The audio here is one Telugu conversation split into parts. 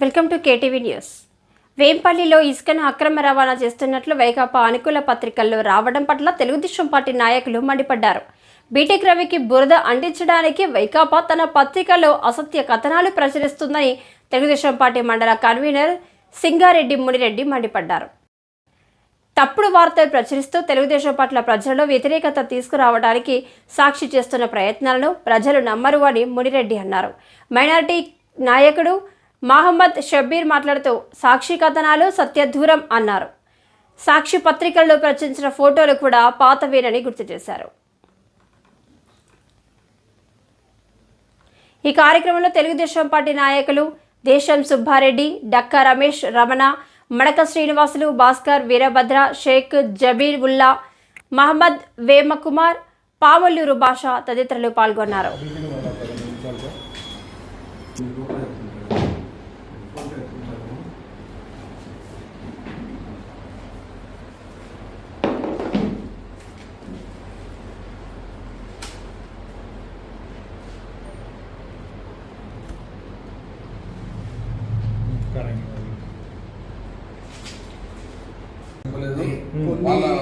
Welcome to KTV news. వేంపల్లిలో ఇసుకను అక్రమ రవాణా చేస్తున్నట్లు వైకాపా అనుకూల పత్రికల్లో రావడం పట్ల తెలుగుదేశం పార్టీ నాయకులు మండిపడ్డారు. బీటెక్ రవికి బురద అంటించడానికి వైకాపా తన పత్రికలో అసత్య కథనాలు ప్రచురిస్తుందని తెలుగుదేశం పార్టీ మండల కన్వీనర్ సింగారెడ్డి మునిరెడ్డి మండిపడ్డారు. తప్పుడు వార్తలు ప్రచురిస్తూ తెలుగుదేశం పట్ల ప్రజల్లో వ్యతిరేకత తీసుకురావడానికి సాక్షి చేస్తున్న ప్రయత్నాలను ప్రజలు నమ్మరు అని మునిరెడ్డి అన్నారు. మైనారిటీ నాయకుడు మహమ్మద్ షబ్బీర్ మాట్లాడుతూ సాక్షి కథనాలు సత్యదూరం అన్నారు. సాక్షి పత్రికల్లో ప్రచురించిన ఫోటోలు కూడా పాతవేనని గుర్తు చేశారు. ఈ కార్యక్రమంలో తెలుగుదేశం పార్టీ నాయకులు దేశం సుబ్బారెడ్డి డక్కా రమేష్ రమణ మడక శ్రీనివాసులు భాస్కర్ వీరభద్ర షేక్ జబీర్ ఉల్లా మహమ్మద్ వేమకుమార్ పావల్లూరు భాష తదితరులు పాల్గొన్నారు.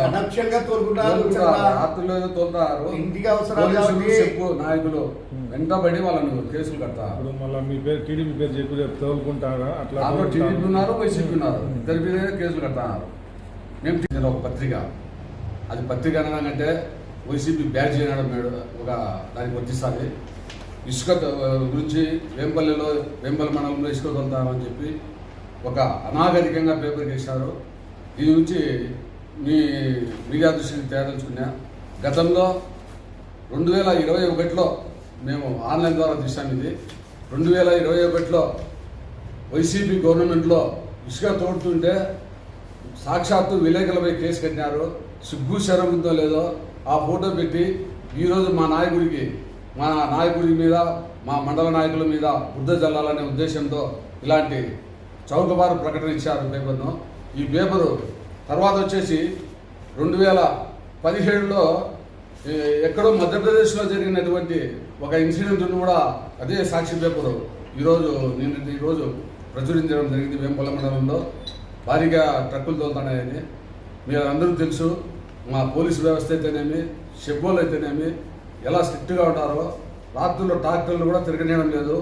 అనక్షంగా తోలుకుంటారు తోలుతారు. ఇంటికి కాబట్టి- చెప్పు నాయకులు వెంటబడి వాళ్ళను కేసులు కడతారు ఇప్పుడు మళ్ళీ మీ పేరు టీడీపీ పేరు చెప్పి తోలుకుంటారా? అట్లా? టీడీపీ ఉన్నారు వైసీపీ ఉన్నారు. ఇద్దరి మీద కేసులు కడతారు మేము ఒక పత్రిక. అది పత్రిక అనగానంటే వైసీపీ బ్యాచ్ చేయడం మేడు ఒక దానికి వర్తిస్తుంది ఇసుక గురించి వేంపల్లిలో వేంపల్లి మండలంలో ఇసుక తోలుతామని చెప్పి ఒక అనాగరికంగా పేపర్ వేశారు దీని గురించి మీ మీడియా దృష్టికి తేదలుచుకున్నా గతంలో రెండు వేల ఇరవై ఒకటిలో మేము ఆన్లైన్ ద్వారా తీసాం ఇది. రెండు వేల ఇరవై ఒకటిలో వైసీపీ గవర్నమెంట్లో ఇసుక తోడుతుంటే సాక్షాత్తు విలేకరులపై కేసు కట్టినారు. సిగ్గు శరం ఉందో లేదో ఆ ఫోటో పెట్టి ఈరోజు మా నాయకుడికి మా నాయకుడి మీద మా మండల నాయకుల మీద బుద్ధ జల్లాలనే ఉద్దేశంతో ఇలాంటి చౌకబారు ప్రకటన ఇచ్చారు పేపర్ను. ఈ పేపరు తర్వాత వచ్చేసి రెండు వేల పదిహేడులో ఎక్కడో మధ్యప్రదేశ్లో జరిగినటువంటి ఒక ఇన్సిడెంట్ను కూడా అదే సాక్షి పేపరు ఈరోజు నిన్న ఈరోజు ప్రచురించడం జరిగింది వేంపల్ల మండలంలో. భారీగా ట్రక్కులు తోలుతున్నాయని మీరు అందరూ తెలుసు. మా పోలీసు వ్యవస్థ అయితేనేమి షెబ్బోలు అయితేనేమి ఎలా స్ట్రిక్ట్గా ఉంటారో రాత్రుల్లో ట్రాక్టర్లు కూడా తిరగనేయడం లేదు.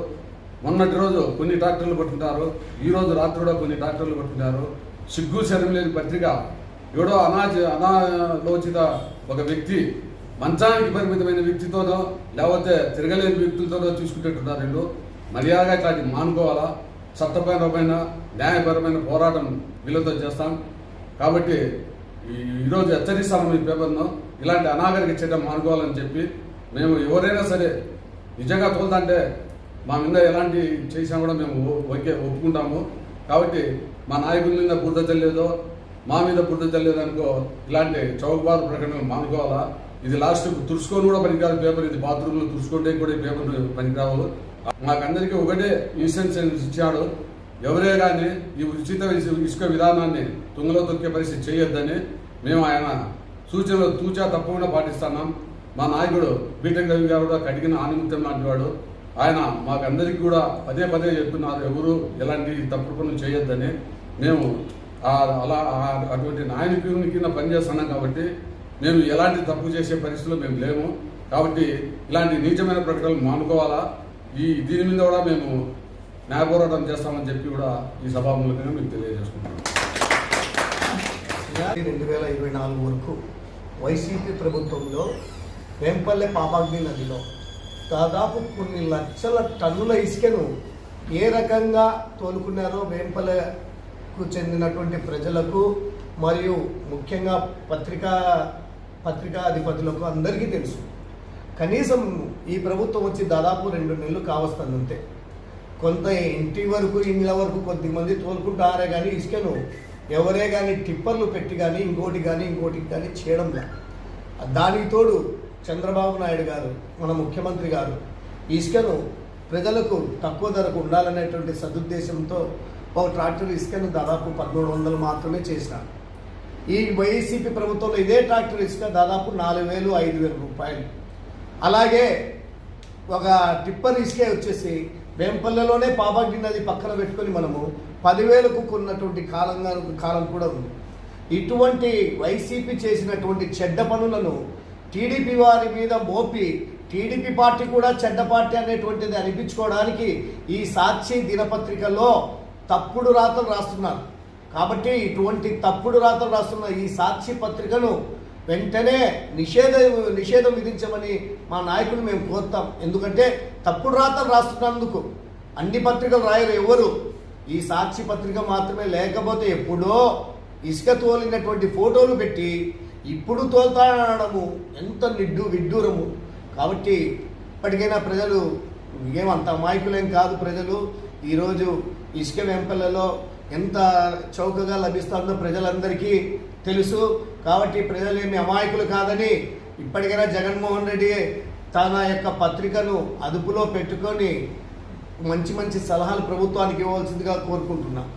మొన్నటి రోజు కొన్ని ట్రాక్టర్లు పట్టుకుంటారు ఈరోజు రాత్రి కూడా కొన్ని ట్రాక్టర్లు పట్టుకుంటారు సిగ్గు శరం లేని పత్రిక. ఎవడో అనాచ అనాలోచిత ఒక వ్యక్తి మంచానికి పరిమితమైన వ్యక్తితోనో లేకపోతే తిరగలేని వ్యక్తులతోనో చూసుకుంటుంటారు వీళ్ళు. మర్యాదగా ఇట్లాంటి మానుకోవాలా? చట్టపరమైన న్యాయపరమైన పోరాటం వీళ్ళతో చేస్తాం. కాబట్టి ఈ- ఈరోజు హెచ్చరిస్తాము ఈ పేపర్ను. ఇలాంటి అనాగరిక చర్య మానుకోవాలని చెప్పి మేము ఎవరైనా సరే నిజంగా తోలుదంటే మా మీద ఎలాంటి చేసినా కూడా మేము ఓకే ఒప్పుకుంటాము. కాబట్టి మా నాయకుల మీద బురద చల్లేదో మా మీద బురద చల్లేదో అనుకో ఇలాంటి చౌకబారు ప్రకటనలు మానుకోవాలా? ఇది లాస్ట్ తుడుచుకొని కూడా పనికిరాదు పేపర్ ఇది బాత్రూంలో తుడుచుకుంటే కూడా ఈ పేపర్ పనికిరావాలి మాకందరికీ ఒకటే ఇన్సెన్స్ ఇచ్చాడు. ఎవరే కానీ ఈ ఉచిత ఇసుక విధానాన్ని తుంగలో తొక్కే పరిస్థితి చేయొద్దని మేము ఆయన సూచనలు తూచా తప్పకుండా పాటిస్తున్నాం. మా నాయకుడు బీటెక్ రవి గారు కూడా కడిగిన ఆనిమిత్యం లాంటి వాడు. ఆయన మాకందరికీ కూడా పదే పదే చెప్తున్నారు ఎవరు ఎలాంటి తప్పుడు పనులు చేయొద్దని. మేము అలా అటువంటి నాయకుని కింద పనిచేస్తున్నాం కాబట్టి మేము ఎలాంటి తప్పు చేసే పరిస్థితుల్లో మేము లేము. కాబట్టి ఇలాంటి నీచమైన ప్రకటనలు మానుకోవాలా? ఈ దీని మీద కూడా మేము న్యాయ పోరాటం చేస్తామని చెప్పి కూడా ఈ సభా మూలకంగా మీకు తెలియజేసుకుంటున్నాం. రెండు వేల ఇరవై నాలుగు వరకు వైసీపీ ప్రభుత్వంలో వేంపల్లె పాపాగ్ని నదిలో దాదాపు కొన్ని లక్షల టన్నుల ఇసుకను ఏ రకంగా తోలుకున్నారో వేంపలకు చెందినటువంటి ప్రజలకు మరియు ముఖ్యంగా పత్రికా పత్రికా అధిపతులకు అందరికీ తెలుసు. కనీసం ఈ ప్రభుత్వం వచ్చి దాదాపు రెండు నెలలు కావస్తుంది అంతే కొంత ఇంటి వరకు ఇండ్ల వరకు కొద్దిమంది తోలుకుంటారే కానీ ఇసుకను ఎవరే కానీ టిప్పర్లు పెట్టి కానీ ఇంకోటి కానీ ఇంకోటి కానీ చేయడం దానికి తోడు చంద్రబాబు నాయుడు గారు మన ముఖ్యమంత్రి గారు ఇసుకను ప్రజలకు తక్కువ ధరకు ఉండాలనేటువంటి సదుద్దేశంతో ఒక ట్రాక్టర్ ఇసుకను దాదాపు పదమూడు వందలు మాత్రమే చేసినారు. ఈ వైసీపీ ప్రభుత్వంలో ఇదే ట్రాక్టర్ ఇసుక దాదాపు నాలుగు వేలు ఐదు వేల రూపాయలు. అలాగే ఒక టిప్పర్ ఇసుకే వచ్చేసి వేంపల్లెలోనే పాపాగ్ని నది పక్కన పెట్టుకొని మనము పదివేలకు కొన్నటువంటి కాలంగా కాలం కూడా ఉంది. ఇటువంటి వైసీపీ చేసినటువంటి చెడ్డ పనులను టీడీపీ వారి మీద మోపి టీడీపీ పార్టీ కూడా చెడ్డ పార్టీ అనేటువంటిది అనిపించుకోవడానికి ఈ సాక్షి దినపత్రికలో తప్పుడు రాతలు రాస్తున్నారు. కాబట్టి ఇటువంటి తప్పుడు రాతలు రాస్తున్న ఈ సాక్షి పత్రికను వెంటనే నిషేధ నిషేధం విధించమని మా నాయకులు మేము కోరుతాం. ఎందుకంటే తప్పుడు రాతలు రాస్తున్నందుకు అన్ని పత్రికలు రాయరు ఎవరు. ఈ సాక్షి పత్రిక మాత్రమే లేకపోతే ఎప్పుడో ఇసుక తోలినటువంటి ఫోటోలు పెట్టి ఇప్పుడు తోలుతాడము ఎంత నిడ్డు విడ్డూరము. కాబట్టి ఇప్పటికైనా ప్రజలు ఏమంత అమాయకులేం కాదు ప్రజలు. ఈరోజు ఇసుక వెంపలలో ఎంత చౌకగా లభిస్తుందో ప్రజలందరికీ తెలుసు. కాబట్టి ప్రజలు ఏమి అమాయకులు కాదని ఇప్పటికైనా జగన్మోహన్ రెడ్డి తన యొక్క పత్రికను అదుపులో పెట్టుకొని మంచి మంచి సలహాలు ప్రభుత్వానికి ఇవ్వాల్సిందిగా కోరుకుంటున్నాను